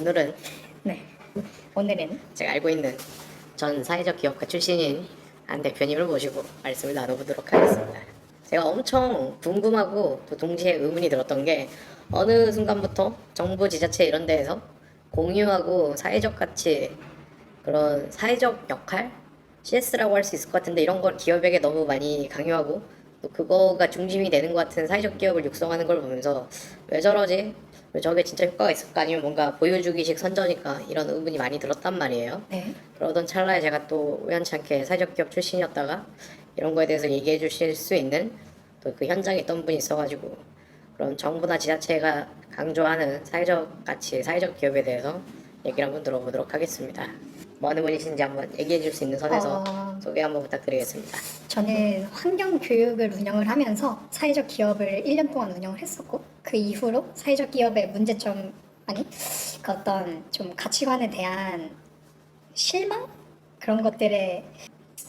오늘은 네. 오늘은 제가 알고 있는 전 사회적 기업가 출신인 한 대표님을 모시고 말씀을 나눠보도록 하겠습니다. 제가 엄청 궁금하고 또 동시에 의문이 들었던 게 어느 순간부터 정부 지자체 이런 데에서 공유하고 사회적 가치 그런 사회적 역할 CS라고 할 수 있을 것 같은데 이런 걸 기업에게 너무 많이 강요하고 또 그거가 중심이 되는 것 같은 사회적 기업을 육성하는 걸 보면서 왜 저러지? 왜 저게 진짜 효과가 있을까? 아니면 뭔가 보여주기식 선전일까? 이런 의문이 많이 들었단 말이에요. 네. 그러던 찰나에 제가 또 우연치 않게 사회적 기업 출신이었다가 이런 거에 대해서 얘기해 주실 수 있는 또 그 현장에 있던 분이 있어가지고 그럼 정부나 지자체가 강조하는 사회적 가치, 사회적 기업에 대해서 얘기를 한번 들어보도록 하겠습니다. 뭐 어느 분이신지 한번 얘기해 줄 수 있는 선에서 어, 소개 한번 부탁드리겠습니다. 저는 환경 교육을 운영을 하면서 사회적 기업을 1년 동안 운영을 했었고 그 이후로 사회적 기업의 문제점 아니 그 어떤 좀 가치관에 대한 실망? 그런 것들에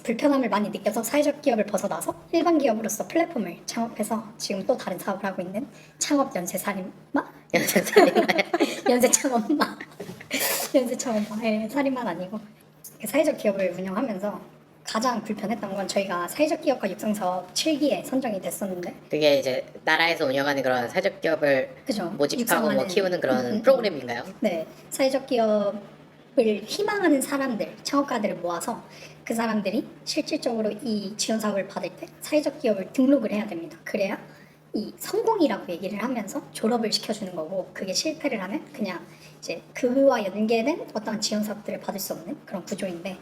불편함을 많이 느껴서 사회적 기업을 벗어나서 일반 기업으로서 플랫폼을 창업해서 지금 또 다른 사업을 하고 있는 창업 연쇄 살인마? 연쇄 창업마. 연쇄 창업마 예, 살인만 아니고 그 사회적 기업을 운영하면서 가장 불편했던 건 저희가 사회적 기업과 육성 사업 7기에 선정이 됐었는데 그게 이제 나라에서 운영하는 그런 사회적 기업을 그죠 모집하고 뭐 육성하는, 키우는 그런 음, 음, 음. 프로그램인가요? 네, 사회적 기업을 희망하는 사람들, 창업가들을 모아서 그 사람들이 실질적으로 이 지원 사업을 받을 때 사회적 기업을 등록을 해야 됩니다. 그래야 이 성공이라고 얘기를 하면서 졸업을 시켜주는 거고 그게 실패를 하면 그냥 이제 그와 연계된 어떠한 지원 사업들을 받을 수 없는 그런 구조인데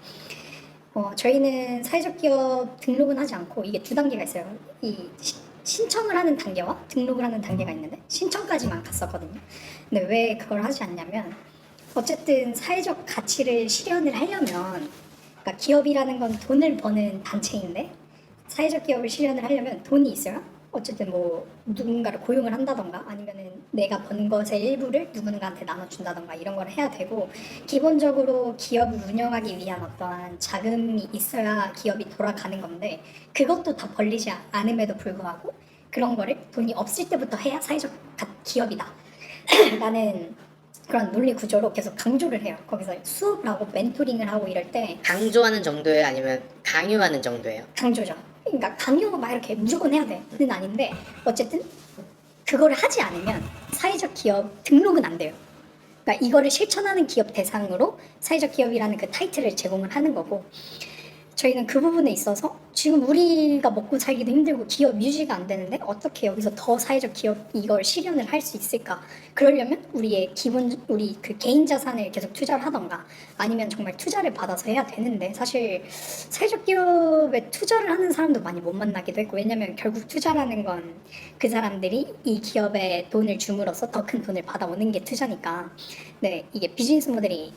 어, 저희는 사회적 기업 등록은 하지 않고 이게 두 단계가 있어요. 이 시- 신청을 하는 단계와 등록을 하는 단계가 있는데 신청까지만 갔었거든요. 근데 왜 그걸 하지 않냐면 어쨌든 사회적 가치를 실현을 하려면 그러니까 기업이라는 건 돈을 버는 단체인데 사회적 기업을 실현을 하려면 돈이 있어야 어쨌든 뭐 누군가를 고용을 한다던가 아니면은 내가 번 것의 일부를 누군가한테 나눠준다던가 이런 걸 해야 되고 기본적으로 기업을 운영하기 위한 어떠한 자금이 있어야 기업이 돌아가는 건데 그것도 다 벌리지 않음에도 불구하고 그런 거를 돈이 없을 때부터 해야 사회적 가- 기업이다 라는 그런 논리 구조로 계속 강조를 해요 거기서 수업을 하고 멘토링을 하고 이럴 때 강조하는 정도예요? 아니면 강요하는 정도예요? 강조죠. 그러니까 강요가 막 이렇게 무조건 해야 돼는 아닌데 어쨌든 그거를 하지 않으면 사회적 기업 등록은 안 돼요. 그러니까 이거를 실천하는 기업 대상으로 사회적 기업이라는 그 타이틀을 제공을 하는 거고 저희는 그 부분에 있어서 지금 우리가 먹고 살기도 힘들고 기업 유지가 안 되는데 어떻게 여기서 더 사회적 기업 이걸 실현을 할 수 있을까? 그러려면 우리의 기본 우리 그 개인 자산을 계속 투자를 하던가 아니면 정말 투자를 받아서 해야 되는데 사실 사회적 기업에 투자를 하는 사람도 많이 못 만나기도 했고 왜냐면 결국 투자라는 건 그 사람들이 이 기업에 돈을 줌으로써 더 큰 돈을 받아오는 게 투자니까 네 이게 비즈니스 모델이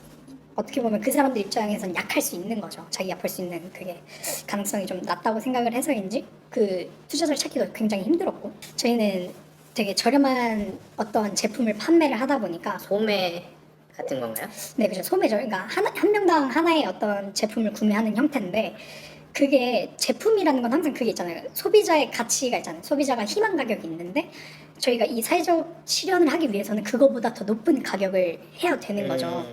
어떻게 보면 그 사람들 입장에선 약할 수 있는 거죠. 자기가 벌수 있는 그게 가능성이 좀 낮다고 생각을 해서인지 그 투자자를 찾기도 굉장히 힘들었고 저희는 되게 저렴한 어떤 제품을 판매를 하다 보니까 소매 같은 건가요? 네, 그죠. 소매죠. 그러니까 하나, 한 명당 하나의 어떤 제품을 구매하는 형태인데 그게 제품이라는 건 항상 그게 있잖아요. 소비자의 가치가 있잖아요. 소비자가 희망 가격이 있는데 저희가 이 사회적 실현을 하기 위해서는 그거보다 더 높은 가격을 해야 되는 거죠. 음,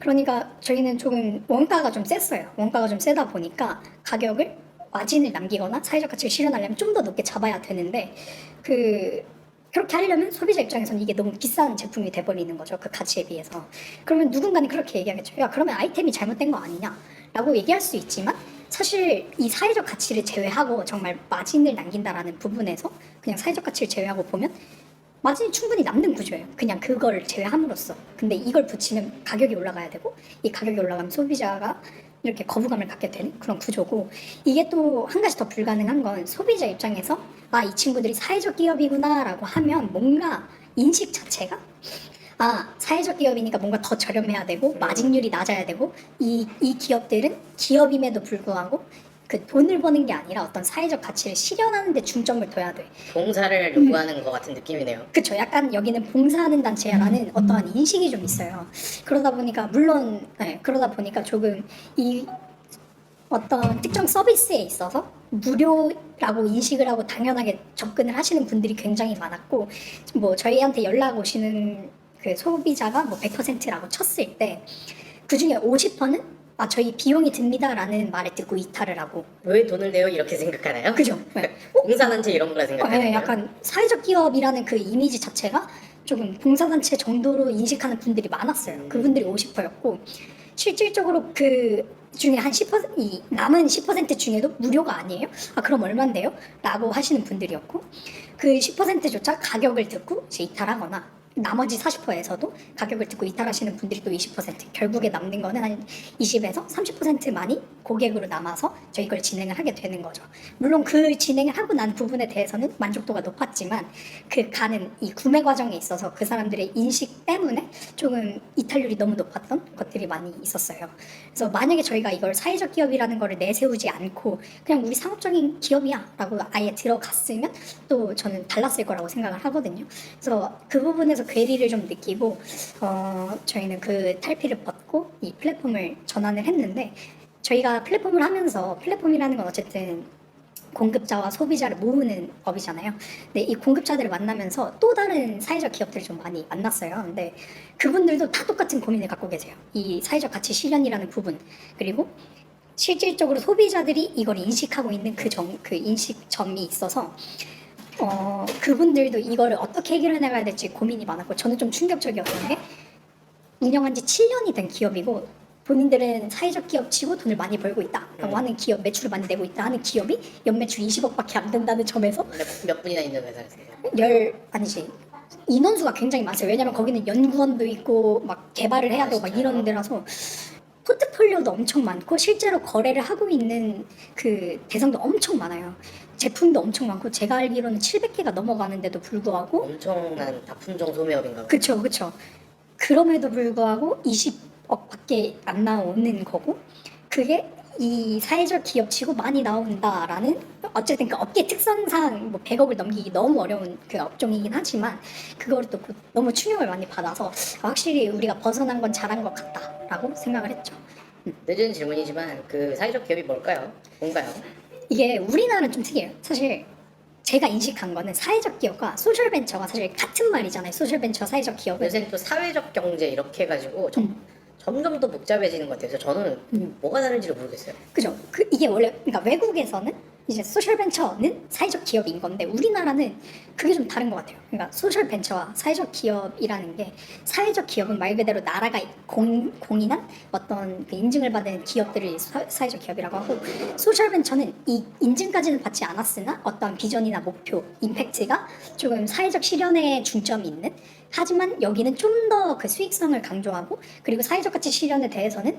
그러니까 저희는 조금 원가가 좀 셌어요. 원가가 좀 세다 보니까 가격을 마진을 남기거나 사회적 가치를 실현하려면 좀 더 높게 잡아야 되는데 그 그렇게 하려면 소비자 입장에서는 이게 너무 비싼 제품이 돼버리는 거죠. 그 가치에 비해서. 그러면 누군가는 그렇게 얘기하겠죠. 야, 그러면 아이템이 잘못된 거 아니냐? 라고 얘기할 수 있지만 사실 이 사회적 가치를 제외하고 정말 마진을 남긴다라는 부분에서 그냥 사회적 가치를 제외하고 보면 마진이 충분히 남는 구조예요. 그냥 그걸 제외함으로써. 근데 이걸 붙이면 가격이 올라가야 되고 이 가격이 올라가면 소비자가 이렇게 거부감을 갖게 되는 그런 구조고 이게 또 한 가지 더 불가능한 건 소비자 입장에서 아 이 친구들이 사회적 기업이구나라고 하면 뭔가 인식 자체가 아 사회적 기업이니까 뭔가 더 저렴해야 되고 마진율이 낮아야 되고 이, 이 기업들은 기업임에도 불구하고 그 돈을 버는 게 아니라 어떤 사회적 가치를 실현하는 데 중점을 둬야 돼. 봉사를 요구하는 것 같은 느낌이네요. 그쵸. 약간 여기는 봉사하는 단체라는 어떠한 인식이 좀 있어요. 그러다 보니까, 물론, 네, 그러다 보니까 조금 이 어떤 특정 서비스에 있어서 무료라고 인식을 하고 당연하게 접근을 하시는 분들이 굉장히 많았고, 뭐 저희한테 연락 오시는 그 소비자가 뭐 100%라고 쳤을 때 그 중에 50%는 아 저희 비용이 듭니다라는 말을 듣고 이탈을 하고 왜 돈을 내요 이렇게 생각하나요? 그죠? 네. 공사단체 이런 거라 아, 생각하나요? 네, 약간 사회적 기업이라는 그 이미지 자체가 조금 봉사단체 정도로 인식하는 분들이 많았어요. 그분들이 50%였고 실질적으로 그 중에 한 10%, 이 남은 10% 중에도 무료가 아니에요? 아 그럼 얼만데요? 라고 하시는 분들이었고 그 10%조차 가격을 듣고 이제 이탈하거나 나머지 40%에서도 가격을 듣고 이탈하시는 분들이 또 20% 결국에 남는 거는 한 20에서 30%만이 고객으로 남아서 저희 걸 진행을 하게 되는 거죠. 물론 그 진행을 하고 난 부분에 대해서는 만족도가 높았지만 그 가는 이 구매 과정에 있어서 그 사람들의 인식 때문에 조금 이탈률이 너무 높았던 것들이 많이 있었어요. 그래서 만약에 저희가 이걸 사회적 기업이라는 거를 내세우지 않고 그냥 우리 상업적인 기업이야라고 아예 들어갔으면 또 저는 달랐을 거라고 생각을 하거든요. 그래서 그 부분에서 괴리를 좀 느끼고 어, 저희는 그 탈피를 벗고 이 플랫폼을 전환을 했는데 저희가 플랫폼을 하면서 플랫폼이라는 건 어쨌든 공급자와 소비자를 모으는 업이잖아요. 근데 이 공급자들을 만나면서 또 다른 사회적 기업들을 좀 많이 만났어요. 근데 그분들도 다 똑같은 고민을 갖고 계세요. 이 사회적 가치 실현이라는 부분 그리고 실질적으로 소비자들이 이걸 인식하고 있는 그 점, 그 인식점이 있어서 어, 그분들도 이거를 어떻게 해결해 나가야 될지 고민이 많았고 저는 좀 충격적이었던 게 운영한 지 7년이 된 기업이고 본인들은 사회적 기업치고 돈을 많이 벌고 있다라고 음. 하는 기업 매출을 많이 내고 있다 하는 기업이 연매출 20억밖에 안 된다는 점에서 몇, 몇 분이나 있는 회사였어요? 열 아니지 인원수가 굉장히 많아요. 왜냐면 거기는 연구원도 있고 막 개발을 해야 되고 막 이런 데라서 포트폴리오도 엄청 많고 실제로 거래를 하고 있는 그 대상도 엄청 많아요. 제품도 엄청 많고 제가 알기로는 700개가 넘어가는데도 불구하고 엄청난 다품종 소매업인가 봐요. 그쵸 그쵸 그럼에도 불구하고 20억밖에 안 나오는 거고 그게 이 사회적 기업 치고 많이 나온다라는 어쨌든 그 업계 특성상 뭐 100억을 넘기기 너무 어려운 그 업종이긴 하지만 그걸 또 그- 너무 충격을 많이 받아서 확실히 우리가 벗어난 건 잘한 것 같다라고 생각을 했죠. 늦은 질문이지만 그 사회적 기업이 뭘까요? 뭔가요? 이게 우리나라는 좀 특이해요. 사실 제가 인식한 거는 사회적 기업과 소셜 벤처가 사실 같은 말이잖아요. 소셜 벤처, 사회적 기업은. 요새는 또 사회적 경제 이렇게 해가지고 점, 음. 점점 더 복잡해지는 것 같아요. 그래서 저는 음. 뭐가 다른지를 모르겠어요. 그죠? 그 이게 원래 그러니까 외국에서는 이제 소셜 벤처는 사회적 기업인 건데 우리나라는 그게 좀 다른 것 같아요. 그러니까 소셜 벤처와 사회적 기업이라는 게 사회적 기업은 말 그대로 나라가 공, 공인한 어떤 그 인증을 받은 기업들을 사, 사회적 기업이라고 하고 소셜 벤처는 이 인증까지는 받지 않았으나 어떤 비전이나 목표, 임팩트가 조금 사회적 실현에 중점이 있는 하지만 여기는 좀 더 그 수익성을 강조하고 그리고 사회적 가치 실현에 대해서는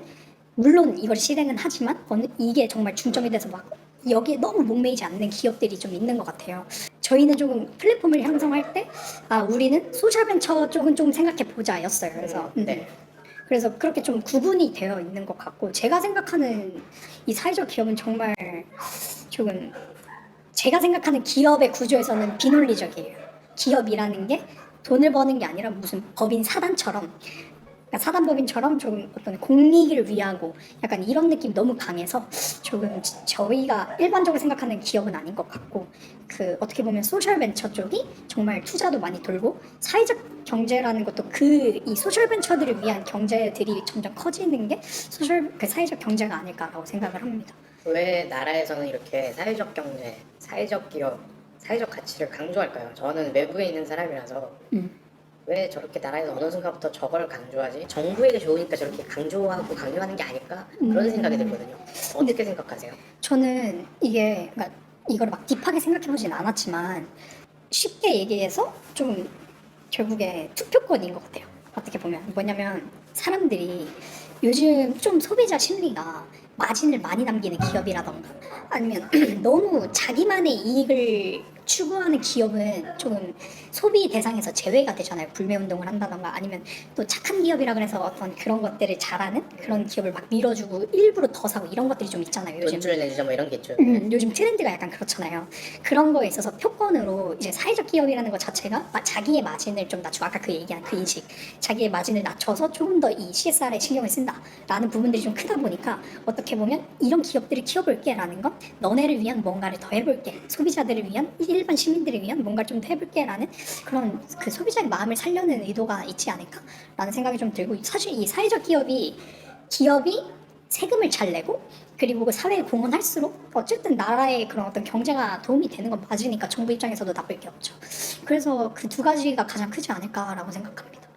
물론 이걸 실행은 하지만 이게 정말 중점이 돼서 막 여기에 너무 목매이지 않는 기업들이 좀 있는 것 같아요. 저희는 조금 플랫폼을 형성할 때, 아, 우리는 소셜벤처 쪽은 좀 생각해 보자였어요. 그래서, 음, 네. 그래서 그렇게 좀 구분이 되어 있는 것 같고, 제가 생각하는 이 사회적 기업은 정말 조금 제가 생각하는 기업의 구조에서는 비논리적이에요. 기업이라는 게 돈을 버는 게 아니라 무슨 법인 사단처럼 사단법인처럼 조금 어떤 공익을 위하고 약간 이런 느낌 너무 강해서 조금 지- 저희가 일반적으로 생각하는 기업은 아닌 것 같고 그 어떻게 보면 소셜 벤처 쪽이 정말 투자도 많이 돌고 사회적 경제라는 것도 그 이 소셜 벤처들을 위한 경제들이 점점 커지는 게 소셜 그 사회적 경제가 아닐까라고 생각을 합니다. 왜 나라에서는 이렇게 사회적 경제, 사회적 기업, 사회적 가치를 강조할까요? 저는 외부에 있는 사람이라서 음. 왜 저렇게 나라에서 어느 순간부터 저걸 강조하지? 정부에게 좋으니까 저렇게 강조하고 강요하는 게 아닐까? 그런 음. 생각이 들거든요. 어떻게 생각하세요? 저는 이게 그러니까 이걸 막 딥하게 생각해 보진 않았지만 쉽게 얘기해서 좀 결국에 투표권인 것 같아요. 어떻게 보면 뭐냐면 사람들이 요즘 좀 소비자 심리가 마진을 많이 남기는 기업이라던가 아니면 너무 자기만의 이익을 추구하는 기업은 조금 소비 대상에서 제외가 되잖아요. 불매 운동을 한다던가 아니면 또 착한 기업이라 그래서 어떤 그런 것들을 잘하는 그런 기업을 막 밀어주고 일부러 더 사고 이런 것들이 좀 있잖아요. 요즘 돈줄을 내주자 뭐 이런 게 있죠. 음, 요즘 트렌드가 약간 그렇잖아요. 그런 거에 있어서 표권으로 이제 사회적 기업이라는 것 자체가 마- 자기의 마진을 좀 낮추고 아까 그 얘기한 그 인식, 자기의 마진을 낮춰서 조금 더 이 CSR에 신경을 쓴다라는 부분들이 좀 크다 보니까 어떻게 보면 이런 기업들을 키워볼게라는 건 너네를 위한 뭔가를 더 해볼게, 소비자들을 위한 일반 시민들을 위한 뭔가를 좀더 해볼게라는 그런 그 소비자의 마음을 살려는 의도가 있지 않을까라는 생각이 좀 들고 사실 이 사회적 기업이 기업이 세금을 잘 내고 그리고 그 사회에 공헌할수록 어쨌든 나라의 그런 어떤 경제가 도움이 되는 건 맞으니까 정부 입장에서도 나쁠 게 없죠. 그래서 그 두 가지가 가장 크지 않을까라고 생각합니다.